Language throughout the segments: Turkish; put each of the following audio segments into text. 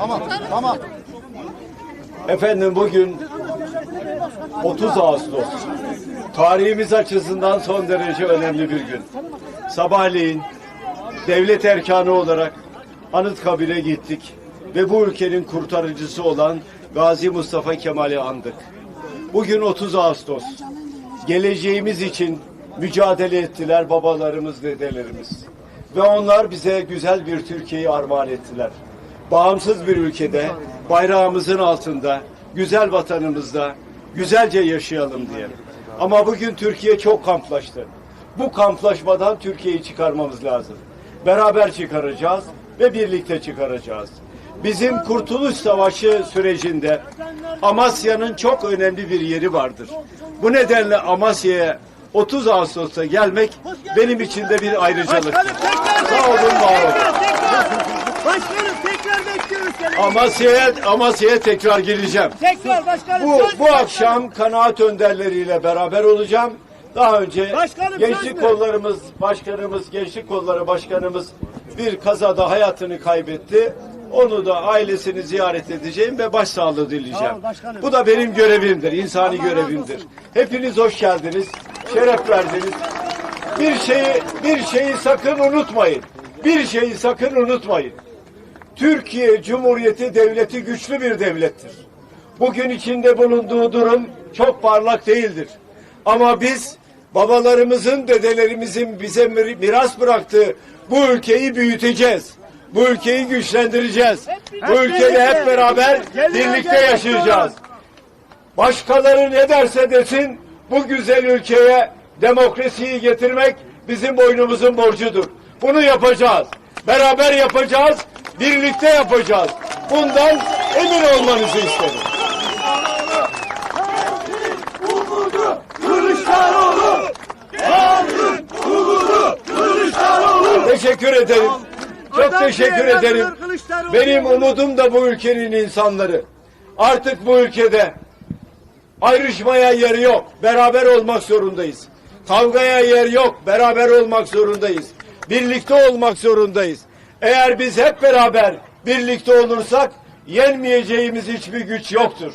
Tamam, tamam. Efendim bugün 30 Ağustos. Tarihimiz açısından son derece önemli bir gün. Sabahleyin devlet erkanı olarak Anıtkabir'e gittik ve bu ülkenin kurtarıcısı olan Gazi Mustafa Kemal'i andık. Bugün 30 Ağustos. Geleceğimiz için mücadele ettiler babalarımız, dedelerimiz. Ve onlar bize güzel bir Türkiye'yi armağan ettiler. Bağımsız bir ülkede, bayrağımızın altında, güzel vatanımızda güzelce yaşayalım diye. Ama bugün Türkiye çok kamplaştı. Bu kamplaşmadan Türkiye'yi çıkarmamız lazım. Beraber çıkaracağız ve birlikte çıkaracağız. Bizim Kurtuluş Savaşı sürecinde Amasya'nın çok önemli bir yeri vardır. Bu nedenle Amasya'ya 30 Ağustos'ta gelmek benim için de bir ayrıcalıktır. Sağ olun, var olun. Başkanım tekrar bekliyoruz seni. Amasya'ya Amasya'ya tekrar geleceğim. Tekrar başkanım. Bu söz bu akşam kanaat önderleriyle beraber olacağım. Daha önce Başkanım, gençlik kollarımız başkanımız, gençlik kolları başkanımız bir kazada hayatını kaybetti. Onu da ailesini ziyaret edeceğim ve başsağlığı dileyeceğim. Ol. Bu da benim görevimdir, insani görevimdir. Hepiniz hoş geldiniz, şeref verdiniz. Bir şeyi bir şeyi sakın unutmayın. Bir şeyi sakın unutmayın. Türkiye Cumhuriyeti devleti güçlü bir devlettir. Bugün içinde bulunduğu durum çok parlak değildir. Ama biz babalarımızın, dedelerimizin bize mir- miras bıraktığı bu ülkeyi büyüteceğiz. Bu ülkeyi güçlendireceğiz. Bu ülkede hep beraber birlikte yaşayacağız. Başkaları ne derse desin bu güzel ülkeye demokrasiyi getirmek bizim boynumuzun borcudur. Bunu yapacağız. Beraber yapacağız. Birlikte yapacağız. Bundan emin olmanızı isterim. Teşekkür ederim. Çok teşekkür ederim. Kılıçdaroğlu Benim umudum da bu ülkenin insanları. Artık bu ülkede ayrışmaya yer yok. Beraber olmak zorundayız. Kavgaya yer yok. Beraber olmak zorundayız. Birlikte olmak zorundayız. Eğer biz hep beraber birlikte olursak yenmeyeceğimiz hiçbir güç yoktur.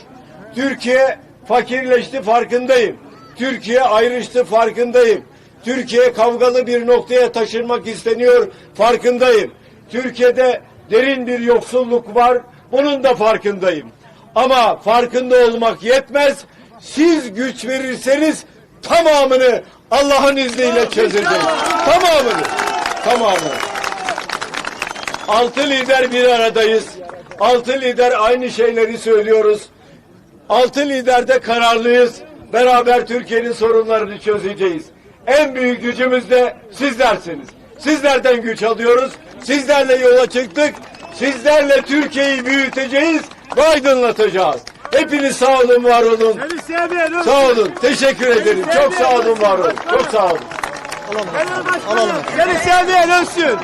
Türkiye fakirleşti farkındayım. Türkiye ayrıştı farkındayım. Türkiye kavgalı bir noktaya taşınmak isteniyor farkındayım. Türkiye'de derin bir yoksulluk var. Bunun da farkındayım. Ama farkında olmak yetmez. Siz güç verirseniz tamamını Allah'ın izniyle çözeceğiz. Tamamını. Tamamını. Altı lider bir aradayız. Altı lider aynı şeyleri söylüyoruz. Altı liderde kararlıyız. Beraber Türkiye'nin sorunlarını çözeceğiz. En büyük gücümüz de sizlersiniz. Sizlerden güç alıyoruz. Sizlerle yola çıktık. Sizlerle Türkiye'yi büyüteceğiz ve aydınlatacağız. Hepiniz sağ olun, var olun. Sağ olun. Teşekkür ederim. Çok sağ olun, var olun. Çok sağ olun. Başkanım. Seni sevmeyen ölsün.